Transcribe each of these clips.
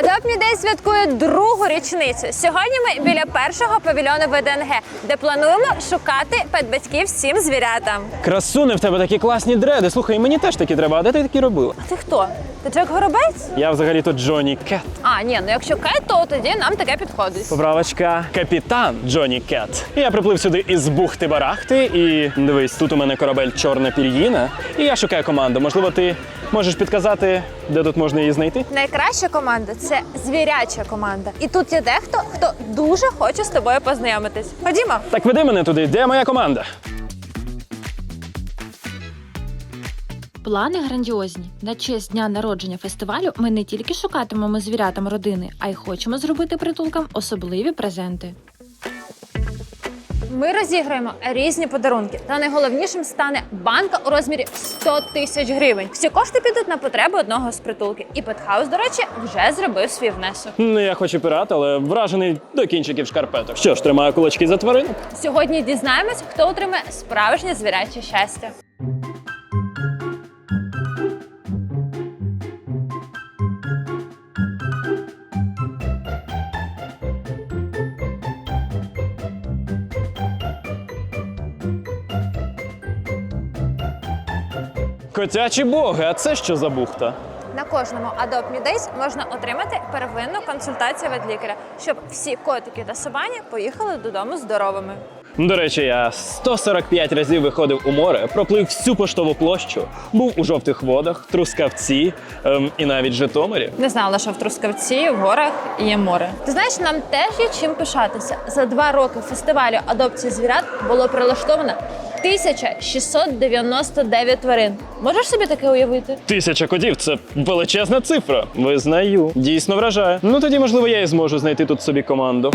Adopt Me святкує другу річницю. Сьогодні ми біля першого павільйону ВДНГ, де плануємо шукати педбатьків всім звірятам. Красуни в тебе такі класні дреди. Слухай, мені теж такі треба. А де ти такі робила? А Ти хто? Ти Джек Горобець? Я взагалі то Джоні Кет. А, ні, ну якщо Кет, то тоді нам таке підходить. Поправочка капітан Джоні Кет. Я приплив сюди із бухти барахти, і дивись, тут у мене корабель чорна пір'їна. І я шукаю команду. Можливо, ти можеш підказати, де тут можна її знайти? Найкраща команда це звіряча команда. І тут є дехто, хто дуже хоче з тобою познайомитись. Ходімо. Так веди мене туди, де моя команда? Плани грандіозні. На честь дня народження фестивалю ми не тільки шукатимемо звірятам родини, а й хочемо зробити притулкам особливі презенти. Ми розіграємо різні подарунки. Та найголовнішим стане банка у розмірі 100 тисяч гривень. Всі кошти підуть на потреби одного з притулків. І Петхаус, до речі, вже зробив свій внесок. Ну, я хоч і пірат, але вражений до кінчиків шкарпеток. Що ж, тримаю кулачки за тваринок. Сьогодні дізнаємось, хто отримає справжнє звіряче щастя. Котячі боги, а це що за бухта? На кожному Adopt Me Days можна отримати первинну консультацію від лікаря, щоб всі котики та собані поїхали додому здоровими. До речі, я 145 разів виходив у море, проплив всю поштову площу, був у жовтих водах, трускавці ем, і навіть Житомирі. Не знала, що в Трускавці в горах є море. Ти знаєш, нам теж є чим пишатися. За два роки фестивалю адопції звірят було прилаштовано 1699 тварин. Можеш собі таке уявити? Тисяча кодів це величезна цифра. Визнаю. Дійсно вражає. Ну тоді, можливо, я і зможу знайти тут собі команду.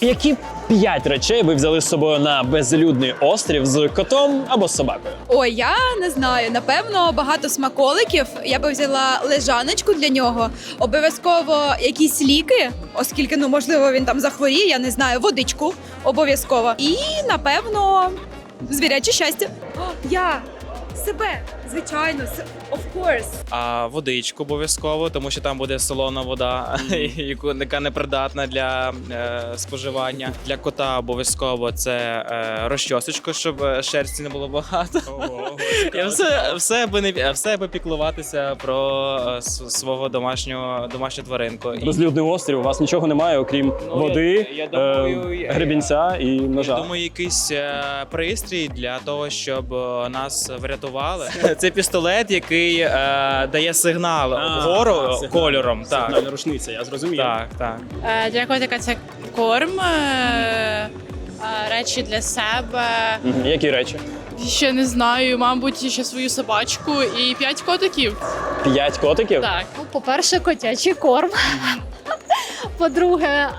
Які п'ять речей ви взяли з собою на безлюдний острів з котом або з собакою? Ой, я не знаю. Напевно, багато смаколиків. Я би взяла лежаночку для нього. Обов'язково якісь ліки, оскільки ну можливо він там захворіє, я не знаю, водичку обов'язково. І напевно звіряче щастя. О, я себе, звичайно, с- of course. А водичку обов'язково, тому що там буде солона вода, яку- яка непридатна для е, споживання. Для кота обов'язково це е, розчосочка, щоб е, шерсті не було багато. І все, все аби не все аби піклуватися про е, свого домашнього домашню тваринку. І, Безлюдний острів, у вас нічого немає, окрім Ну, води, я- я думаю, е, я- гребінця і я ножа. думаю, якийсь е, пристрій для того, щоб нас врятували. Це пістолет, який е, дає сигнал вгору кольором. Так, рушниця, я зрозумів. так, так. Е, Для котика це корм, е, е, речі для себе. Мгм. Які речі? Ще не знаю, мабуть, ще свою собачку і п'ять котиків. П'ять котиків? Так. Ну, По-перше, котячий корм. По-друге, е,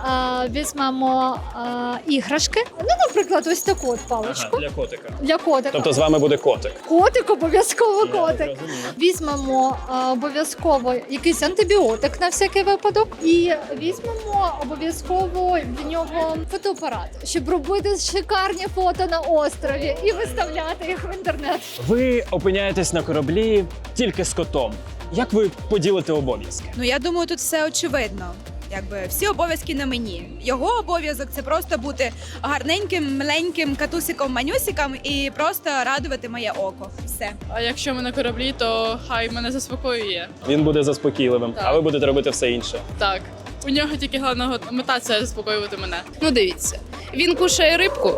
візьмемо е, іграшки. Ну, наприклад, ось таку от паличку Ага, для котика. для котика. Тобто з вами буде котик. Котик, обов'язково котик. Візьмемо е, обов'язково якийсь антибіотик на всякий випадок. І візьмемо обов'язково в нього фотоапарат, щоб робити шикарні фото на острові і виставляти їх в інтернет. Ви опиняєтесь на кораблі тільки з котом. Як ви поділите обов'язки? Ну я думаю, тут все очевидно. Якби всі обов'язки на мені. Його обов'язок це просто бути гарненьким, миленьким катусиком манюсиком і просто радувати моє око. Все. А якщо ми на кораблі, то хай мене заспокоює. Він буде заспокійливим, Так. а ви будете робити все інше. Так. У нього тільки головна мета це заспокоювати мене. Ну, дивіться, він кушає рибку,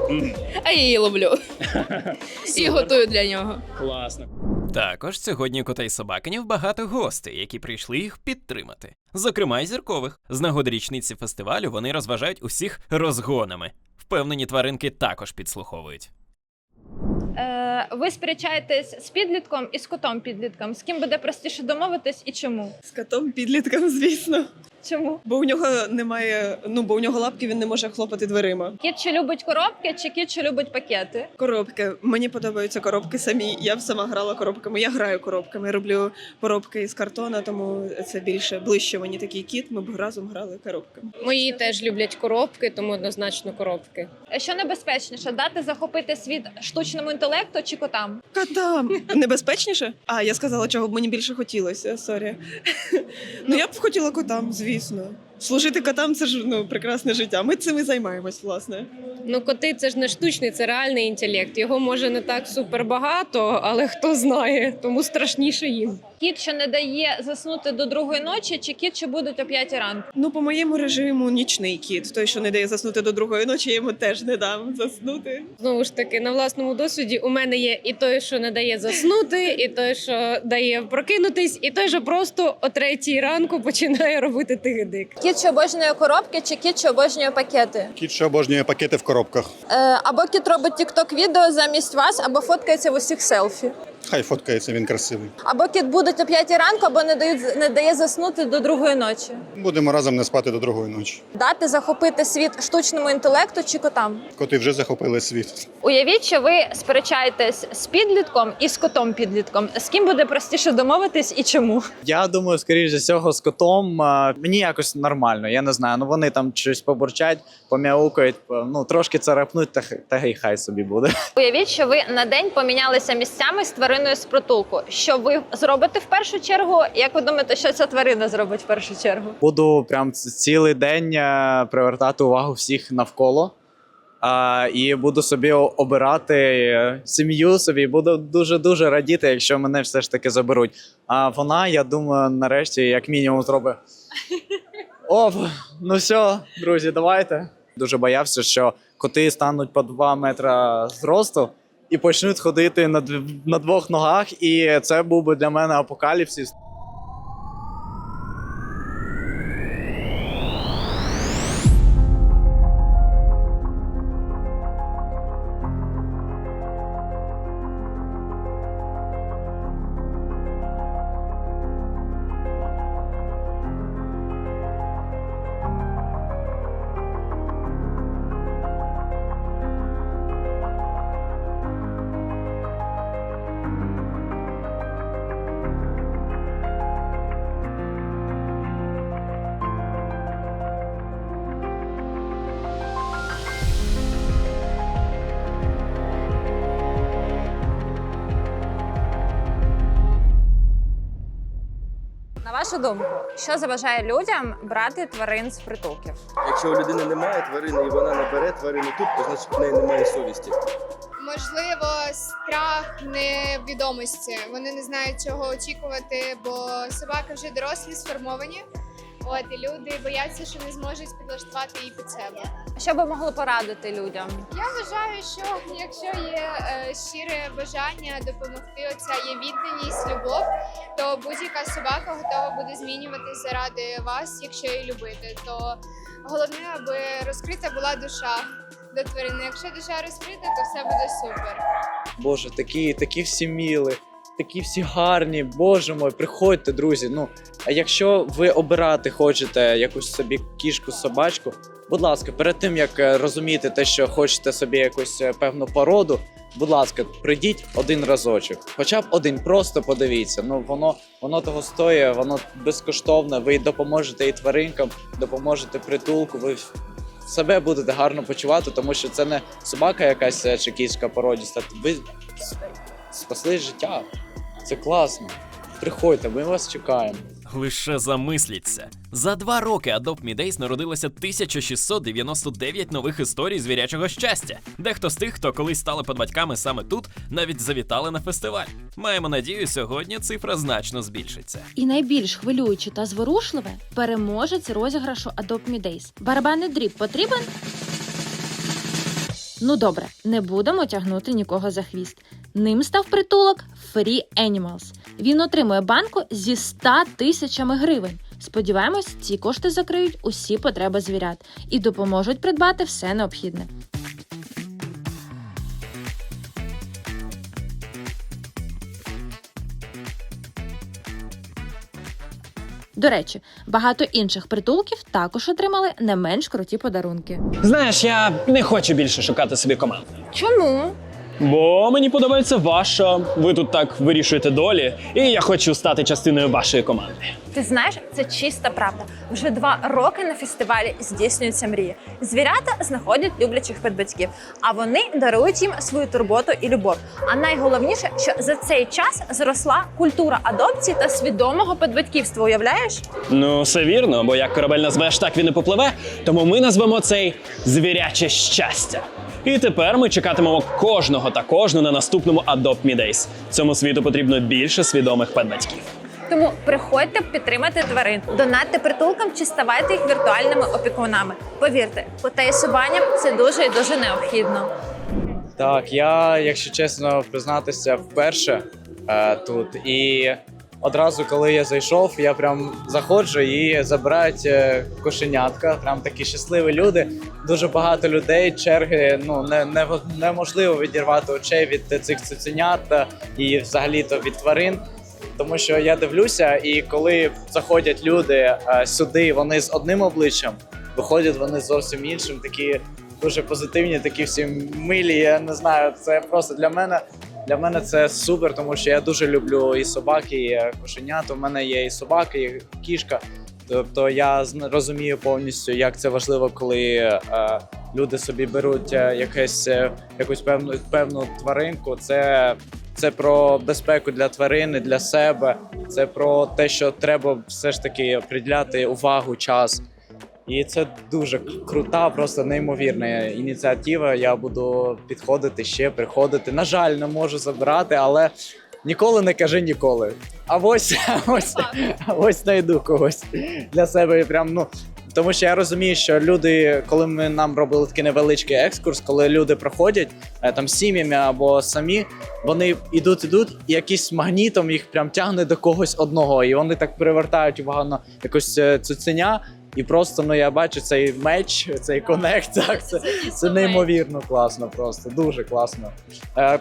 а я її ловлю і готую для нього. Класно. Також сьогодні кота й собакинів багато гостей, які прийшли їх підтримати. Зокрема, й зіркових. З нагоди річниці фестивалю вони розважають усіх розгонами. Впевнені тваринки також підслуховують. Е, ви сперечаєтесь з підлітком і з котом підлітком. З ким буде простіше домовитись і чому? З котом підлітком, звісно. Чому? Бо у нього немає, ну бо у нього лапки він не може хлопати дверима. Кіт, що любить коробки, чи кіт, що любить пакети? Коробки. Мені подобаються коробки самі. Я б сама грала коробками. Я граю коробками. Роблю коробки із картона, тому це більше ближче мені такий кіт. Ми б разом грали коробками. Мої теж люблять коробки, тому однозначно коробки. Що небезпечніше, дати захопити світ штучному інтелекту чи котам? Котам небезпечніше? А я сказала, чого б мені більше хотілося. Сорі. ну я б хотіла котам, звісно. Служити котам це ж ну прекрасне життя. Ми цим і займаємось, власне. Ну, коти це ж не штучний, це реальний інтелект. Його може не так супер багато, але хто знає, тому страшніше їм. Кіт, що не дає заснути до другої ночі, чи кіт, що будуть о п'ятій ранку? Ну, по моєму режиму нічний кіт. Той, що не дає заснути до другої ночі, я йому теж не дам заснути. Знову ж таки, на власному досвіді у мене є і той, що не дає заснути, і той, що дає прокинутись, і той, що просто о третій ранку починає робити тигдик. Кіт, що обожнює коробки, чи кіт, що обожнює пакети? Кіт, що обожнює пакети в коробках. Е, або кіт робить тікток відео замість вас, або фоткається в усіх селфі. Хай фоткається, він красивий. Або кіт будуть о п'ятій ранку, або не дають не дає заснути до другої ночі. Будемо разом не спати до другої ночі. Дати захопити світ штучному інтелекту чи котам. Коти вже захопили світ. Уявіть, що ви сперечаєтесь з підлітком і з котом підлітком. З ким буде простіше домовитись і чому? Я думаю, скоріш за всього, з котом а, мені якось нормально. Я не знаю. Ну вони там щось побурчать, пом'яукають, ну трошки царапнуть, та, та й хай собі буде. Уявіть, що ви на день помінялися місцями з твариною з притулку. Що ви зробите в першу чергу? Як ви думаєте, що ця тварина зробить в першу чергу? Буду прям цілий день е, привертати увагу всіх навколо. А, і буду собі обирати е, сім'ю собі. Буду дуже дуже радіти, якщо мене все ж таки заберуть. А вона, я думаю, нарешті, як мінімум, зробить. Оп, ну все, друзі, давайте. Дуже боявся, що коти стануть по 2 метра зросту і почнуть ходити на, на двох ногах, і це був би для мене апокаліпсис. Вашу думку, що заважає людям брати тварин з притулків? Якщо у людини немає тварини і вона не бере тварину тут, то значить в неї немає совісті. Можливо, страх невідомості. Вони не знають, чого очікувати, бо собаки вже дорослі, сформовані. От і люди бояться, що не зможуть підлаштувати її під себе. Що ви могли порадити людям? Я вважаю, що якщо є е, щире бажання допомогти, оця є відданість, любов, то будь-яка собака готова буде змінюватись заради вас, якщо її любити. То головне, аби розкрита була душа до тварини. Якщо душа розкрита, то все буде супер. Боже, такі, такі всі міли, такі всі гарні. Боже мой, приходьте, друзі. Ну, а якщо ви обирати хочете якусь собі кішку, собачку, будь ласка, перед тим як е, розуміти те, що хочете собі якусь е, певну породу, будь ласка, прийдіть один разочок. Хоча б один, просто подивіться. Ну воно воно того стоїть, воно безкоштовне. Ви допоможете і тваринкам, допоможете притулку. Ви себе будете гарно почувати, тому що це не собака якась е, чи кішка породіста. Ви спасли життя. Це класно. Приходьте, ми вас чекаємо. Лише замисліться. За два роки Adopt Me Days народилося 1699 нових історій звірячого щастя. Дехто з тих, хто колись стали подбатьками саме тут, навіть завітали на фестиваль. Маємо надію, сьогодні цифра значно збільшиться. І найбільш хвилююче та зворушливе переможець розіграшу Adopt Me Days. Барабанний дріб потрібен? Ну добре, не будемо тягнути нікого за хвіст. Ним став притулок Free Animals. Він отримує банку зі 100 тисячами гривень. Сподіваємось, ці кошти закриють усі потреби звірят і допоможуть придбати все необхідне. До речі, багато інших притулків також отримали не менш круті подарунки. Знаєш, я не хочу більше шукати собі команду. Чому? Бо мені подобається ваша. Ви тут так вирішуєте долі, і я хочу стати частиною вашої команди. Ти знаєш, це чиста правда. Вже два роки на фестивалі здійснюються мрії. Звірята знаходять люблячих педбатьків, а вони дарують їм свою турботу і любов. А найголовніше, що за цей час зросла культура адопції та свідомого педбатьківства. Уявляєш? Ну, все вірно, бо як корабель назвеш, так він і попливе. Тому ми назвемо цей звіряче щастя. І тепер ми чекатимемо кожного та кожну на наступному Adopt Me Days. Цьому світу потрібно більше свідомих педбатьків. Тому приходьте підтримати тварин, донатьте притулкам чи ставайте їх віртуальними опікунами. Повірте, котей собаням це дуже і дуже необхідно. Так, я, якщо чесно признатися, вперше е, тут. І одразу, коли я зайшов, я прям заходжу і забирають е, кошенятка. Прям такі щасливі люди. Дуже багато людей, черги. Ну не, не неможливо відірвати очей від цих цуценят е, і взагалі-то від тварин. Тому що я дивлюся, і коли заходять люди е, сюди, вони з одним обличчям, виходять вони зовсім іншим, такі дуже позитивні, такі всі милі. Я не знаю, це просто для мене. Для мене це супер, тому що я дуже люблю і собаки, і е, кошенят. У мене є і собака, і кішка. Тобто я розумію повністю, як це важливо, коли е, люди собі беруть е, якесь, е, якусь певну певну тваринку. Це, це про безпеку для тварини, для себе. Це про те, що треба все ж таки приділяти увагу, час. І це дуже крута, просто неймовірна ініціатива. Я буду підходити ще, приходити. На жаль, не можу забирати, але ніколи не кажи ніколи. А ось, ось, ось знайду когось для себе. Прям ну. Тому що я розумію, що люди, коли ми нам робили такий невеличкий екскурс, коли люди проходять е, там сім'ями або самі, вони йдуть, ідуть, і якийсь магнітом їх прям тягне до когось одного, і вони так привертають увагу на якось е, цуценя. І просто ну я бачу цей меч, цей конект. Так це, це неймовірно класно, просто дуже класно. Е,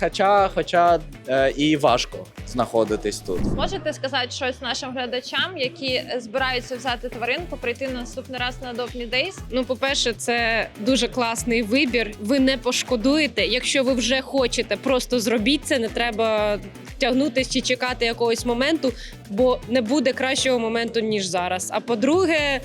хоча, хоча е, і важко знаходитись тут. Можете сказати щось нашим глядачам, які збираються взяти тваринку, прийти на наступний раз на Adopt Me Days? Ну, по-перше, це дуже класний вибір. Ви не пошкодуєте. Якщо ви вже хочете, просто зробіть це. Не треба тягнутися чи чекати якогось моменту, бо не буде кращого моменту ніж зараз. А по-друге,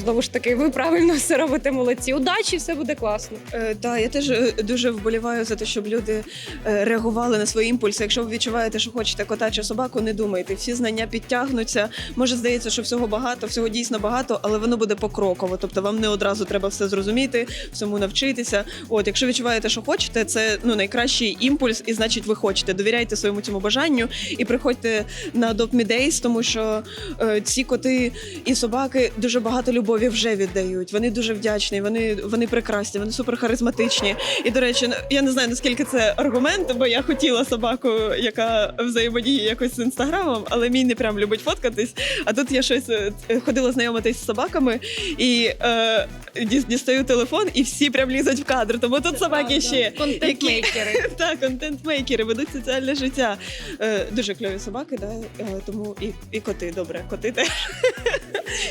знову ж таки, ви правильно все робите. Молодці. Удачі, все буде класно. Е, так, я теж е, дуже вболіваю за те, щоб люди е, реагували на свої імпульси. Якщо ви відчуваєте, що хочете кота чи собаку, не думайте. Всі знання підтягнуться. Може, здається, що всього багато, всього дійсно багато, але воно буде покроково. Тобто вам не одразу треба все зрозуміти, всьому навчитися. От, якщо відчуваєте, що хочете, це ну найкращий імпульс, і значить, ви хочете. Довіряйте своєму цьому бажанню і приходьте на Adopt Me Days, тому що е, ці коти і собаки дуже багато любові вже віддають. Вони дуже вдячні, вони, вони прекрасні, вони супер харизматичні. І до речі, я не знаю наскільки це аргумент, бо я хотіла собаку, яка взаємодіє якось з інстаграмом, але мій не прям любить фоткатись. А тут я щось е, ходила знайомитись з собаками і е, діс- дістаю телефон, і всі прям лізуть в кадр. Тому тут собаки ще Контент-мейкери. так, контент-мейкери ведуть соціальне життя. Е, дуже кльові собаки, да? е, тому і, і коти, добре, коти теж.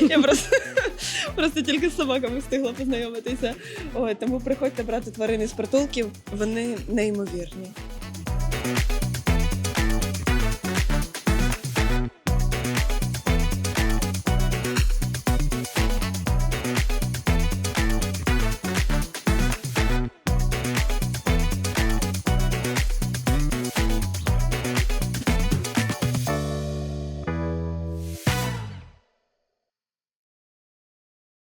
Я просто, просто тільки з собаками встигла познайомитися. Ой, тому приходьте брати тварини з притулків, вони неймовірні.